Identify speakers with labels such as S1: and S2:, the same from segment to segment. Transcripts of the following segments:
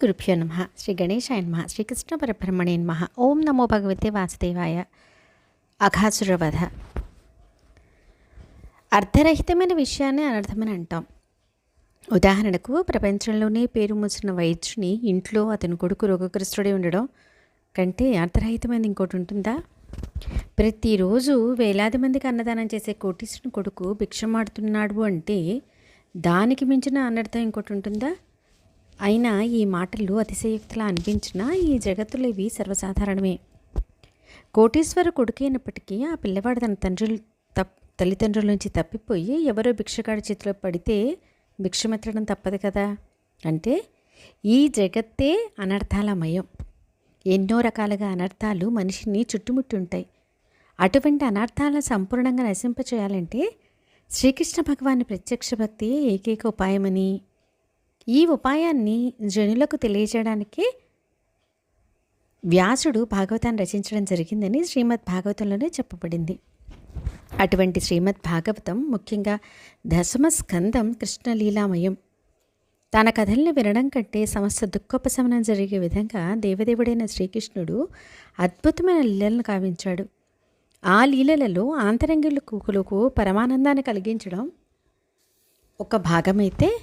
S1: గురుభ్యో నమ శ్రీ గణేశాయ నమ శ్రీకృష్ణ పరబ్రహ్మణే నమ ఓం నమో భగవతే వాసుదేవాయ అఘాసురవధ అర్ధరహితమైన విషయాన్ని అనర్థమని అంటాం. ఉదాహరణకు ప్రపంచంలోనే పేరు మూసిన వైద్యుని ఇంట్లో అతని కొడుకు రోగగ్రస్తుడే ఉండడం కంటే అర్ధరహితమైన ఇంకోటి ఉంటుందా? ప్రతిరోజు వేలాది మందికి అన్నదానం చేసే కోటీశ్వరుని కొడుకు భిక్షమాడుతున్నాడు అంటే దానికి మించిన అనర్థం ఇంకోటి ఉంటుందా? అయినా ఈ మాటలు అతిశయోక్తిలా అనిపించినా ఈ జగత్తులు ఇవి సర్వసాధారణమే. కోటీశ్వర కొడుకైనప్పటికీ ఆ పిల్లవాడు తన తండ్రులు తప్ తల్లిదండ్రుల నుంచి తప్పిపోయి ఎవరో భిక్షగాడి చేతిలో పడితే భిక్షమెత్తడం తప్పదు కదా? అంటే ఈ జగత్తే అనర్థాలమయం. ఎన్నో రకాలుగా అనర్థాలు మనిషిని చుట్టుముట్టుంటాయి. అటువంటి అనర్థాలను సంపూర్ణంగా నశింపచేయాలంటే శ్రీకృష్ణ భగవాన్ ప్రత్యక్ష భక్తి ఏకైక ఉపాయమని ఈ ఉపాయాన్ని జనులకు తెలియజేయడానికి వ్యాసుడు భాగవతాన్ని రచించడం జరిగిందని శ్రీమద్ భాగవతంలోనే చెప్పబడింది. అటువంటి శ్రీమద్ భాగవతం ముఖ్యంగా దశమ స్కందం కృష్ణలీలామయం. తన కథల్ని వినడం కంటే సమస్త దుఃఖోపశమనం జరిగే విధంగా దేవదేవుడైన శ్రీకృష్ణుడు అద్భుతమైన లీలలను కావించాడు. ఆ లీలలలో ఆంతరంగిలకు పరమానందాన్ని కలిగించడం ఒక భాగమైతే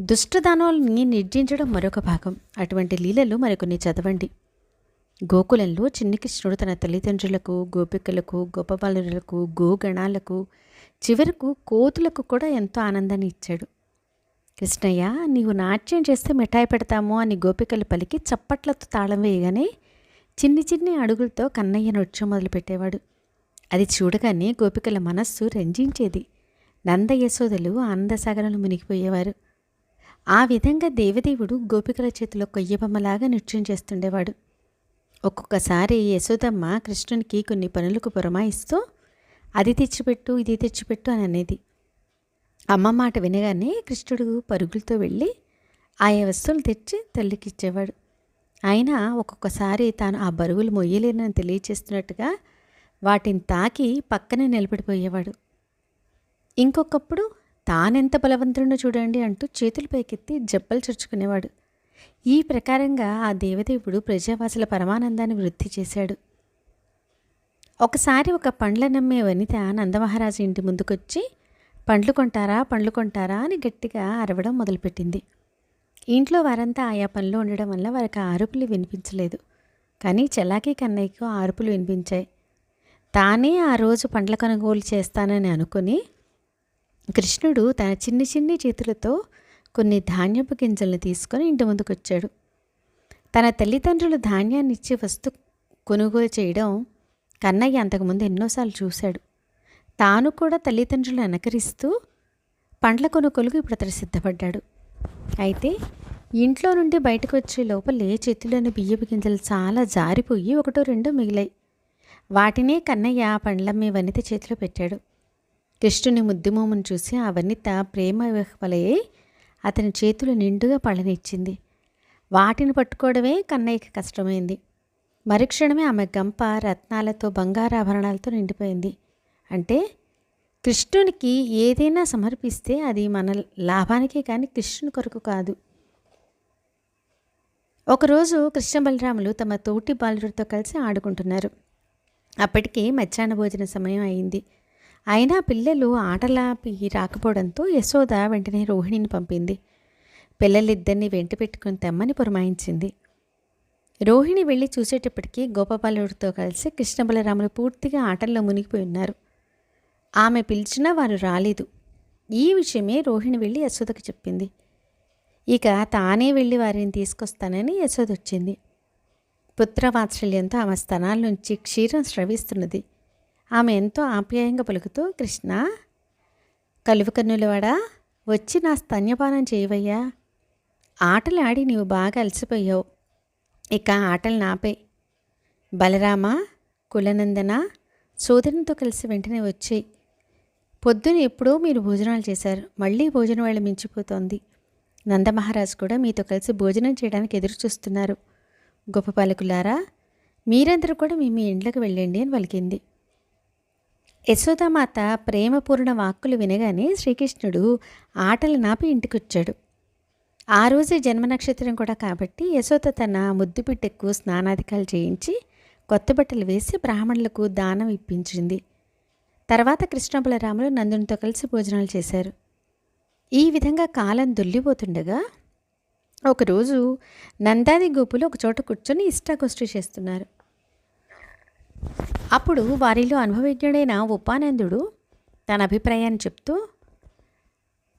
S1: దుష్టదానవుల్ని నిర్జించడం మరొక భాగం. అటువంటి లీలలు మరికొన్ని చదవండి. గోకులంలో చిన్ని కృష్ణుడు తన తల్లిదండ్రులకు గోపికలకు గోపబాలులకు గోగణాలకు చివరకు కోతులకు కూడా ఎంతో ఆనందాన్ని ఇచ్చాడు. కృష్ణయ్య నీవు నాట్యం చేస్తే మిఠాయి పెడతాము అని గోపికలు పలికి చప్పట్లతో తాళం వేయగానే చిన్ని చిన్ని అడుగులతో కన్నయ్య నృత్యం మొదలుపెట్టేవాడు. అది చూడగానే గోపికల మనస్సు రంజించేది. నంద యశోదలు ఆనందసాగరంలో మునిగిపోయేవారు. ఆ విధంగా దేవదేవుడు గోపికల చేతిలో కొయ్యబొమ్మలాగా నృత్యం చేస్తుండేవాడు. ఒక్కొక్కసారి యశోదమ్మ కృష్ణునికి కొన్ని పనులకు పురమాయిస్తూ అది తెచ్చిపెట్టు ఇది తెచ్చిపెట్టు అని అనేది. అమ్మ మాట వినగానే కృష్ణుడు పరుగులతో వెళ్ళి ఆయా వస్తువులు తెచ్చి తల్లికిచ్చేవాడు అయినా ఒక్కొక్కసారి తాను ఆ బరువులు మొయ్యలేనని తెలియచేస్తున్నట్టుగా వాటిని తాకి పక్కనే నిలబడిపోయేవాడు. ఇంకొకప్పుడు తానెంత బలవంతుడో చూడండి అంటూ చేతులు పైకెత్తి జబ్బలు చరుచుకునేవాడు. ఈ ప్రకారంగా ఆ దేవదేవుడు ప్రజావాసుల పరమానందాన్ని వృద్ధి చేశాడు. ఒకసారి ఒక పండ్ల నమ్మే వనిత నందమహారాజు ఇంటి ముందుకొచ్చి పండ్లు కొంటారా పండ్లు కొంటారా? అని గట్టిగా అరవడం మొదలుపెట్టింది. ఇంట్లో వారంతా ఆయా పనులు ఉండడం వల్ల వారికి అరుపులు వినిపించలేదు. కానీ చలాకీ కన్నయ్యకు అరుపులు వినిపించాయి. తానే ఆ రోజు పండ్ల కొనుగోలు చేస్తానని అనుకుని కృష్ణుడు తన చిన్ని చిన్ని చేతులతో కొన్ని ధాన్యపు గింజలను తీసుకొని ఇంటి ముందుకు వచ్చాడు తన తల్లిదండ్రులు ధాన్యాన్ని ఇచ్చి వస్తు కొనుగోలు చేయడం కన్నయ్య అంతకుముందు ఎన్నోసార్లు చూశాడు. తాను కూడా తల్లిదండ్రులను అనకరిస్తూ పండ్ల కొనుగోలుకు ఇప్పుడు అతడు సిద్ధపడ్డాడు. అయితే ఇంట్లో నుండి బయటకు వచ్చే లోపలే చేతిలోని బియ్యపు గింజలు చాలా జారిపోయి ఒకటో రెండో మిగిలాయి. వాటినే కన్నయ్య పండ్లమ్మే వనిత చేతిలో పెట్టాడు. కృష్ణుని ముద్దుమోమును చూసి ఆ వనిత ప్రేమ వలయ్యి అతని చేతులు నిండుగా పళ్ళనిచ్చింది. వాటిని పట్టుకోవడమే కన్నయ్యకి కష్టమైంది. మరుక్షణమే ఆమె గంప రత్నాలతో బంగారాభరణాలతో నిండిపోయింది. అంటే కృష్ణునికి ఏదైనా సమర్పిస్తే అది మన లాభానికే కానీ కృష్ణుని కొరకు కాదు. ఒకరోజు కృష్ణ బలరాములు తమ తోటి బాలుడితో కలిసి ఆడుకుంటున్నారు. అప్పటికే మధ్యాహ్న భోజన సమయం అయింది. అయినా పిల్లలు ఆటలాపి రాకపోవడంతో యశోద వెంటనే రోహిణిని పంపింది. పిల్లలిద్దరిని వెంట పెట్టుకుని తెమ్మని పురమాయించింది. రోహిణి వెళ్ళి చూసేటప్పటికీ గోపబాలుడితో కలిసి కృష్ణబలరాములు పూర్తిగా ఆటల్లో మునిగిపోయి ఉన్నారు. ఆమె పిలిచినా వారు రాలేదు. ఈ విషయమే రోహిణి వెళ్ళి యశోదకు చెప్పింది. ఇక తానే వెళ్ళి వారిని తీసుకొస్తానని యశోద వచ్చింది పుత్రవాత్సల్యంతో ఆమె స్థనాల నుంచి క్షీరం స్రవిస్తున్నది. ఆమె ఎంతో ఆప్యాయంగా పలుకుతూ కృష్ణ కలువకన్నులవాడా? వచ్చి నా స్తన్యపానం చేయవయ్యా. ఆటలు ఆడి నీవు బాగా అలసిపోయావు. ఇక ఆటలు నాపే. బలరామ కులనందన సోదరునితో కలిసి వెంటనే వచ్చాయి. పొద్దున ఎప్పుడో మీరు భోజనాలు చేశారు. మళ్ళీ భోజనం వాళ్ళు మించిపోతోంది. నందమహారాజు కూడా మీతో కలిసి భోజనం చేయడానికి ఎదురు చూస్తున్నారు గొప్ప పాలకులారా మీరందరూ కూడా మీ మీ ఇండ్లకు వెళ్ళండి అని పలికింది. యశోదామాత ప్రేమపూర్ణ వాక్కులు వినగానే శ్రీకృష్ణుడు ఆటలు నాపి ఇంటికొచ్చాడు. ఆ రోజే జన్మ నక్షత్రం కూడా కాబట్టి యశోద తన ముద్దు బిడ్డకు స్నానాధికాలు చేయించి కొత్త బట్టలు వేసి బ్రాహ్మణులకు దానం ఇప్పించింది. తర్వాత కృష్ణ బలరాములు నందునితో కలిసి భోజనాలు చేశారు. ఈ విధంగా కాలం దొల్లిపోతుండగా ఒకరోజు నందాది గోపులు ఒక చోట కూర్చొని ఇష్టాగోష్ఠి చేస్తున్నారు. అప్పుడు వారిలో అనుభవజ్ఞుడైన ఉపానందుడు తన అభిప్రాయాన్ని చెప్తూ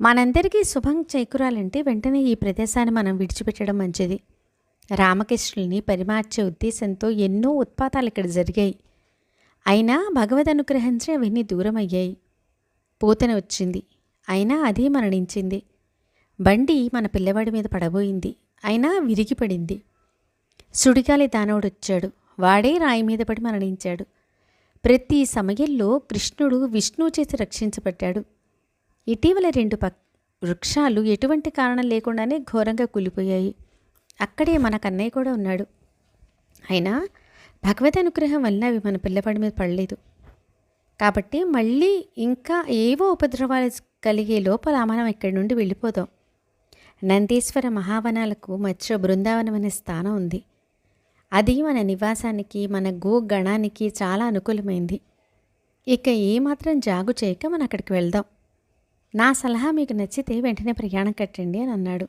S1: మనందరికీ శుభం చేకూరాలంటే వెంటనే ఈ ప్రదేశాన్ని మనం విడిచిపెట్టడం మంచిది. రామకృష్ణుల్ని పరిమార్చే ఉద్దేశంతో ఎన్నో ఉత్పాతాలు ఇక్కడ జరిగాయి. అయినా భగవద్ అనుగ్రహించి అవన్నీ దూరం అయ్యాయి. పూతన వచ్చింది. అయినా అది మరణించింది. బండి మన పిల్లవాడి మీద పడబోయింది. అయినా విరిగిపడింది. సుడిగాలి దానవుడు వచ్చాడు. వాడే రాయి మీద పడి మరణించాడు. ప్రతి సమయంలో కృష్ణుడు విష్ణువు చేసి రక్షించబడ్డాడు. ఇటీవల రెండు పక్ వృక్షాలు ఎటువంటి కారణం లేకుండానే ఘోరంగా కూలిపోయాయి. అక్కడే మన కన్నయ్య కూడా ఉన్నాడు. అయినా భగవద్ అనుగ్రహం వల్ల అవి మన పిల్లవాడి మీద పడలేదు. కాబట్టి మళ్ళీ ఇంకా ఏవో ఉపద్రవాలు కలిగే లోపల మనం ఇక్కడి నుండి వెళ్ళిపోదాం. నందీశ్వర మహావనాలకు మధ్య బృందావనం అనే స్థానం ఉంది. అది మన నివాసానికి మన గోగణానికి చాలా అనుకూలమైంది. ఇక ఏమాత్రం జాగు చేయక మనం అక్కడికి వెళ్దాం. నా సలహా మీకు నచ్చితే వెంటనే ప్రయాణం కట్టండి అని అన్నాడు.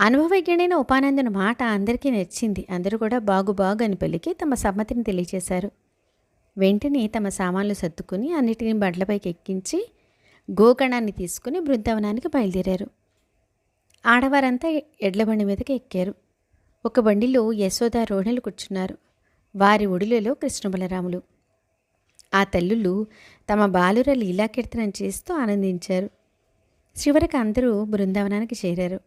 S1: అనుభవజ్ఞుడైన ఉపానందుని మాట అందరికీ నచ్చింది. అందరూ కూడా బాగు బాగు అని పలికి తమ సమ్మతిని తెలియజేశారు వెంటనే తమ సామాన్లు సర్దుకుని అన్నిటిని బండ్లపైకి ఎక్కించి గోకణాన్ని తీసుకుని బృందావనానికి బయలుదేరారు. ఆడవారంతా ఎడ్ల బండి మీదకి ఎక్కారు. ఒక బండిలో యశోద రోహిణులు కూర్చున్నారు. వారి ఒడిలలో కృష్ణ బలరాములు ఆ తల్లులు తమ బాలుర లీలాకీర్తనం చేస్తూ ఆనందించారు. చివరికి అందరూ బృందావనానికి చేరారు.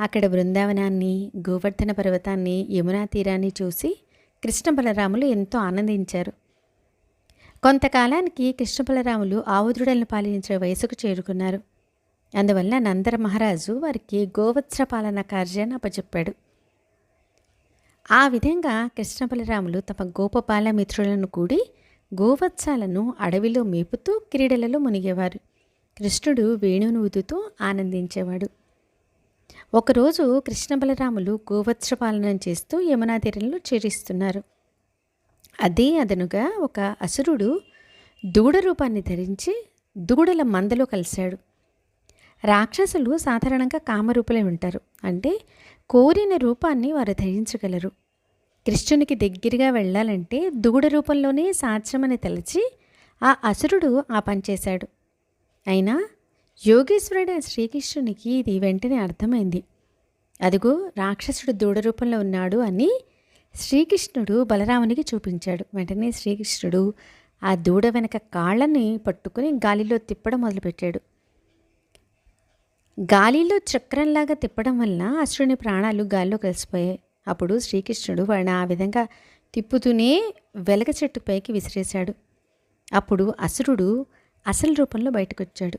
S1: అక్కడ బృందావనాన్ని గోవర్ధన పర్వతాన్ని యమునా తీరాన్ని చూసి కృష్ణ బలరాములు ఎంతో ఆనందించారు. కొంతకాలానికి కృష్ణ బలరాములు ఆవుద్రుడలను పాలించే వయసుకు చేరుకున్నారు. అందువల్ల నందర మహారాజు వారికి గోవత్స పాలన కార్యాన్ని అప్పచెప్పాడు. ఆ విధంగా కృష్ణ బలరాములు తమ గోపపాల మిత్రులను కూడి గోవత్సాలను అడవిలో మేపుతూ క్రీడలలో మునిగేవారు. కృష్ణుడు వేణువును ఊదుతూ ఆనందించేవాడు. ఒకరోజు కృష్ణ బలరాములు గోవత్స పాలన చేస్తూ యమునా తీరంలో చేరిస్తున్నారు. అదే అదనుగా ఒక అసురుడు దూడ రూపాన్ని ధరించి దూడల మందలో కలిశాడు. రాక్షసులు సాధారణంగా కామరూపులై ఉంటారు. అంటే కోరిన రూపాన్ని వారు ధరించగలరు. కృష్ణునికి దగ్గరగా వెళ్ళాలంటే దూడ రూపంలోనే సాధ్యమని తలచి ఆ అసురుడు ఆ పని చేశాడు. అయినా ఆ శ్రీకృష్ణునికి ఇది వెంటనే అర్థమైంది. అదిగో రాక్షసుడు దూడ రూపంలో ఉన్నాడు అని శ్రీకృష్ణుడు బలరామునికి చూపించాడు. వెంటనే శ్రీకృష్ణుడు ఆ దూడ వెనక కాళ్ళని పట్టుకుని గాలిలో తిప్పడం మొదలుపెట్టాడు. గాలిలో చక్రంలాగా తిప్పడం వలన అశ్రుని ప్రాణాలు గాల్లో కలిసిపోయాయి. అప్పుడు శ్రీకృష్ణుడు వాడిని ఆ విధంగా తిప్పుతూనే వెలగ చెట్టు పైకి విసిరేశాడు. అప్పుడు అసురుడు అసలు రూపంలో బయటకొచ్చాడు.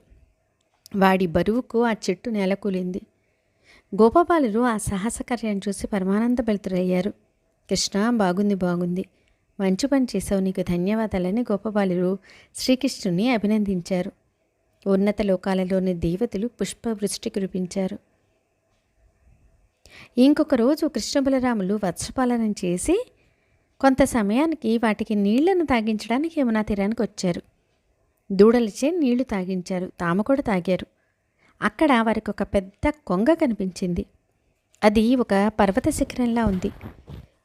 S1: వాడి బరువుకు ఆ చెట్టు నేలకూలింది. గోపబాలురు ఆ సాహసకార్యాన్ని చూసి పరమానంద బలితురయ్యారు కృష్ణ బాగుంది బాగుంది. మంచి పని చేసావు నీకు ధన్యవాదాలని గోపబాలురు శ్రీకృష్ణుని అభినందించారు. ఉన్నత లోకాలలోని దేవతలు పుష్పవృష్టి కురిపించారు. ఇంకొక రోజు కృష్ణ బలరాములు వత్సపాలనం చేసి కొంత సమయానికి వాటికి నీళ్ళను తాగించడానికి యమునా తీరానికి వచ్చారు. దూడలచే నీళ్ళు తాగించారు. తాము కూడా తాగారు. అక్కడ వారికి ఒక పెద్ద కొంగ కనిపించింది. అది ఒక పర్వత శిఖరంలా ఉంది.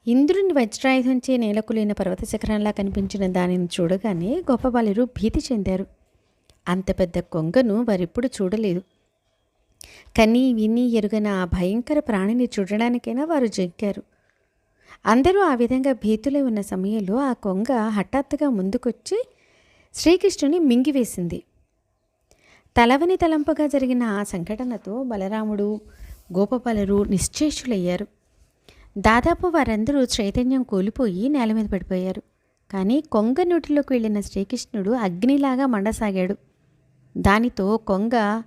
S1: ఇంద్రుని వజ్రాయుధంచే నేలకులైన పర్వత శిఖరంలా కనిపించిన దానిని చూడగానే గొప్పబాలురు భీతి చెందారు. అంత పెద్ద కొంగను వారెప్పుడు చూడలేదు. కనీ విని ఎరుగన ఆ భయంకర ప్రాణిని చూడడానికైనా వారు జగ్గారు అందరూ ఆ విధంగా భీతులై ఉన్న సమయంలో ఆ కొంగ హఠాత్తుగా ముందుకొచ్చి శ్రీకృష్ణుని మింగివేసింది. తలవని తలంపగా జరిగిన ఆ సంఘటనతో బలరాముడు గోపపాలరు నిశ్చేషులయ్యారు దాదాపు వారందరూ చైతన్యం కోల్పోయి నేల మీద పడిపోయారు. కానీ కొంగ నోటిలోకి వెళ్ళిన శ్రీకృష్ణుడు అగ్నిలాగా మండసాగాడు. దానితో కొంగ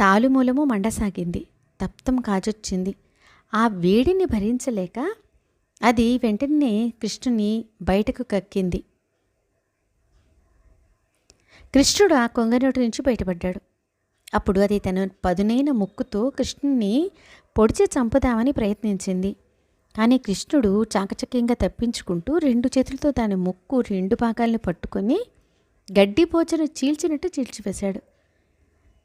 S1: తాలుమూలము మండసాగింది. తప్తం కాజొచ్చింది. ఆ వేడిని భరించలేక అది వెంటనే కృష్ణుని బయటకు కక్కింది. కృష్ణుడు ఆ కొంగ నోటి నుంచి బయటపడ్డాడు. అప్పుడు అది తన పదునైన ముక్కుతో కృష్ణుని పొడిచి చంపుదామని ప్రయత్నించింది. కానీ కృష్ణుడు చాకచక్యంగా తప్పించుకుంటూ రెండు చేతులతో దాని ముక్కు రెండు భాగాలను పట్టుకొని గడ్డి పోచను చీల్చినట్టు చీల్చివేశాడు.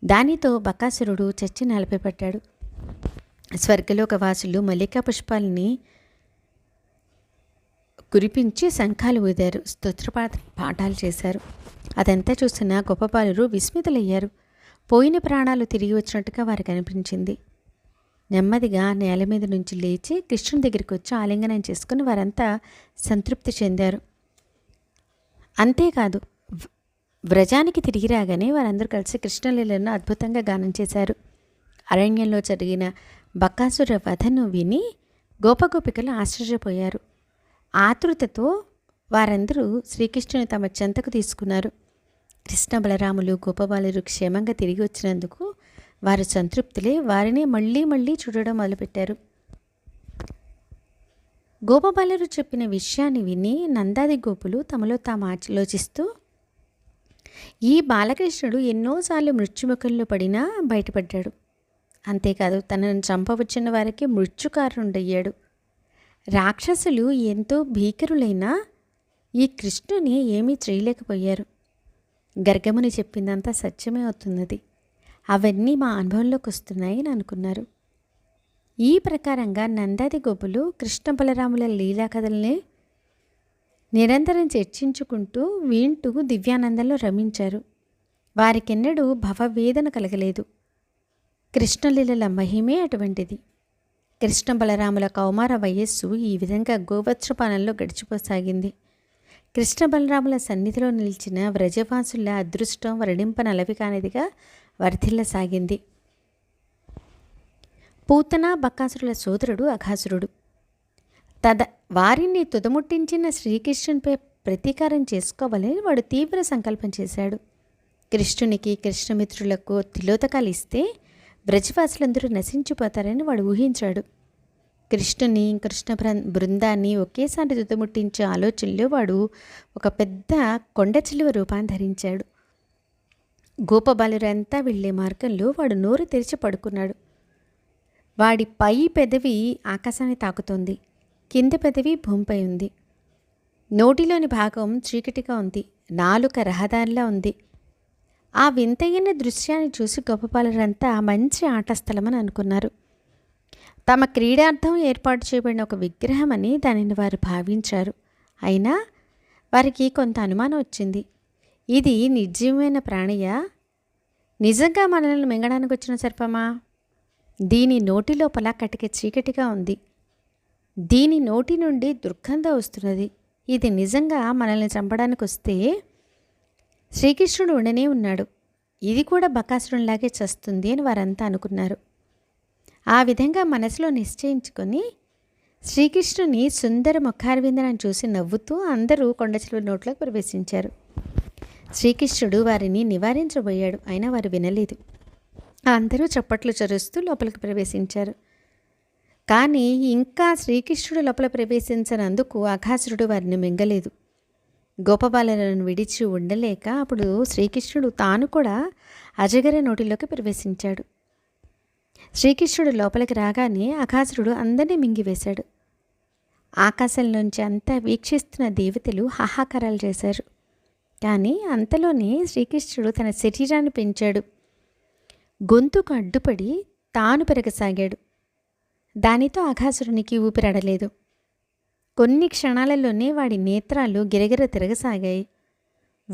S1: దానితో బకాసురుడు చచ్చి పెట్టాడు స్వర్గలోక వాసులు మల్లికా పుష్పాలని కురిపించి శంఖాలు ఊదారు. స్తోత్రపాఠ పాఠాలు చేశారు. అదంతా చూసిన గొప్పపాలురు విస్మితులయ్యారు. పోయిన ప్రాణాలు తిరిగి వచ్చినట్టుగా వారికి అనిపించింది. నెమ్మదిగా నేల మీద నుంచి లేచి కృష్ణుని దగ్గరికి వచ్చి ఆలింగనం చేసుకుని వారంతా సంతృప్తి చెందారు. అంతేకాదు వ్రజానికి తిరిగి రాగానే వారందరూ కలిసి కృష్ణలీలను అద్భుతంగా గానం చేశారు. అరణ్యంలో జరిగిన బకాసుర వధను విని గోపగోపికలు ఆశ్చర్యపోయారు. ఆతృతతో వారందరూ శ్రీకృష్ణుని తమ చెంతకు తీసుకున్నారు. కృష్ణ బలరాములు గోపబాలురు క్షేమంగా తిరిగి వచ్చినందుకు వారు సంతృప్తులే వారిని మళ్ళీ మళ్ళీ చూడడం మొదలుపెట్టారు. గోపబాలురు చెప్పిన విషయాన్ని విని నందాది గోపులు తమలో తాము ఆలోచిస్తూ ఈ బాలకృష్ణుడు ఎన్నోసార్లు మృత్యుముఖంలో పడినా బయటపడ్డాడు. అంతేకాదు తనను చంపవచ్చిన వారికి మృత్యుకారుండయ్యాడు. రాక్షసులు ఎంతో భీకరులైనా ఈ కృష్ణుని ఏమీ చేయలేకపోయారు. గర్గముని చెప్పిందంతా సత్యమే అవుతున్నది. అవన్నీ మా అనుభవంలోకి వస్తున్నాయి అని అనుకున్నారు. ఈ ప్రకారంగా నందాది గోపులు కృష్ణ బలరాముల లీలా కథల్ని నిరంతరం చర్చించుకుంటూ వింటూ దివ్యానందంలో రమించారు. వారికెన్నడూ భవవేదన కలగలేదు. కృష్ణలీలల మహిమే అటువంటిది. కృష్ణ బలరాముల కౌమార వయస్సు ఈ విధంగా గోవత్సపానంలో గడిచిపోసాగింది. కృష్ణ బలరాముల సన్నిధిలో నిలిచిన వ్రజవాసుల అదృష్టం వర్ణింపనలవి కానిదిగా వర్ధిల్లసాగింది. పూతన బకాసురుల సోదరుడు అఘాసురుడు. తద వారిని తుదముట్టించిన శ్రీకృష్ణునిపై ప్రతీకారం చేసుకోవాలని వాడు తీవ్ర సంకల్పం చేశాడు. కృష్ణునికి కృష్ణమిత్రులకు తిలోతకాలు ఇస్తే బ్రజవాసులందరూ నశించిపోతారని వాడు ఊహించాడు. కృష్ణుని కృష్ణ బృందాన్ని ఒకేసారి తుదముట్టించే ఆలోచనలో వాడు ఒక పెద్ద కొండ చిలువ రూపాన్ని ధరించాడు. గోపబాలురంతా వెళ్ళే మార్గంలో వాడు నోరు తెరిచి పడుకున్నాడు. వాడి పై పెదవి ఆకాశాన్ని తాకుతోంది. కింద పెదవి భూమిపై ఉంది. నోటిలోని భాగం చీకటిగా ఉంది. నాలుక రహదారిలా ఉంది. ఆ వింతయ్యని దృశ్యాన్ని చూసి గొప్పపాలరంతా మంచి ఆట స్థలమని అనుకున్నారు. తమ క్రీడార్థం ఏర్పాటు చేయబడిన ఒక విగ్రహం అని దానిని వారు భావించారు. అయినా వారికి కొంత అనుమానం వచ్చింది. ఇది నిర్జీవమైన ప్రాణియా? నిజంగా మనల్ని మింగడానికి వచ్చిన సర్పమా? దీని నోటి లోపల కటిక చీకటిగా ఉంది. దీని నోటి నుండి దుర్గంధ వస్తున్నది. ఇది నిజంగా మనల్ని చంపడానికి వస్తే శ్రీకృష్ణుడు ఉండనే ఉన్నాడు. ఇది కూడా బకాసురునిలాగే చస్తుంది అని వారంతా అనుకున్నారు. ఆ విధంగా మనసులో నిశ్చయించుకొని శ్రీకృష్ణుని సుందర ముఖారవిందనని చూసి నవ్వుతూ అందరూ కొండచిలువ నోట్లోకి ప్రవేశించారు. శ్రీకృష్ణుడు వారిని నివారించబోయాడు. అయినా వారు వినలేదు. అందరూ చప్పట్లు చరుస్తూ లోపలికి ప్రవేశించారు. కానీ ఇంకా శ్రీకృష్ణుడు లోపల ప్రవేశించినందుకు అఘాసురుడు వారిని మింగలేదు. గోపబాలను విడిచి ఉండలేక అప్పుడు శ్రీకృష్ణుడు తాను కూడా అజగర నోటిలోకి ప్రవేశించాడు. శ్రీకృష్ణుడు లోపలికి రాగానే అఘాసురుడు అందరినీ మింగివేశాడు. ఆకాశంలోంచి అంతా వీక్షిస్తున్న దేవతలు హాహాకారాలు చేశారు. కానీ అంతలోనే శ్రీకృష్ణుడు తన శరీరాన్ని పెంచాడు. గొంతుకు అడ్డుపడి తాను పెరగసాగాడు. దానితో అఘాసురునికి ఊపిరాడలేదు. కొన్ని క్షణాలలోనే వాడి నేత్రాలు గిరగిర తిరగసాగాయి.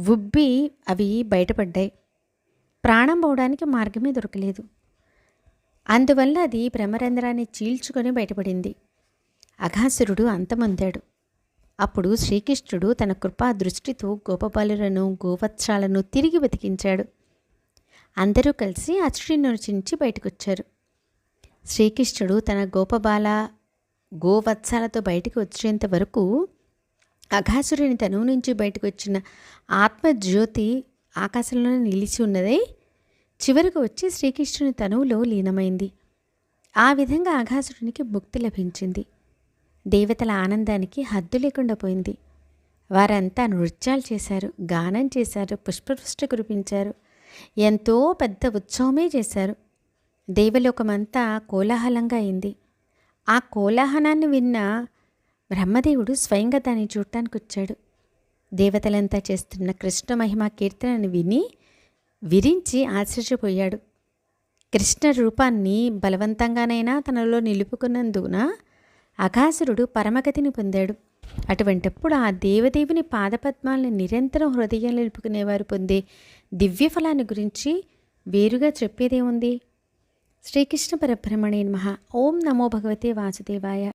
S1: ఉబ్బి అవి బయటపడ్డాయి. ప్రాణం పోవడానికి మార్గమే దొరకలేదు. అందువల్ల అది భ్రమరంధ్రాన్ని చీల్చుకొని బయటపడింది. అఘాసురుడు అంతమొందాడు. అప్పుడు శ్రీకృష్ణుడు తన కృపా దృష్టితో గోపబాలులను గోవత్సాలను తిరిగి బతికించాడు అందరూ కలిసి అచ్చుడిని నుంచి బయటకొచ్చారు. శ్రీకృష్ణుడు తన గోపబాల గోవత్సాలతో బయటికి వచ్చేంత వరకు అఘాసురుని తనువు నుంచి బయటకు వచ్చిన ఆత్మజ్యోతి ఆకాశంలోనే నిలిచి ఉన్నదే. చివరకు వచ్చి శ్రీకృష్ణుని తనువులో లీనమైంది. ఆ విధంగా అఘాసురునికి ముక్తి లభించింది. దేవతల ఆనందానికి హద్దు లేకుండా పోయింది. వారంతా నృత్యాలు చేశారు గానం చేశారు పుష్పవృష్టి కురిపించారు ఎంతో పెద్ద ఉత్సవమే చేశారు. దేవలోకమంతా కోలాహలంగా అయింది. ఆ కోలాహలాన్ని విన్న బ్రహ్మదేవుడు స్వయంగా దాన్ని చూడటానికి వచ్చాడు దేవతలంతా చేస్తున్న కృష్ణ మహిమ కీర్తనని విని విరించి ఆశ్చర్యపోయాడు. కృష్ణ రూపాన్ని బలవంతంగానైనా తనలో నిలుపుకున్నందున అఘాసురుడు పరమగతిని పొందాడు. అటువంటప్పుడు ఆ దేవదేవుని పాదపద్మాలను నిరంతరం హృదయం నిలుపుకునేవారు పొందే దివ్యఫలాన్ని గురించి వేరుగా చెప్పేదేముంది? శ్రీకృష్ణ పరబ్రహ్మణే నమ. ఓం నమో భగవతే వాసుదేవాయ.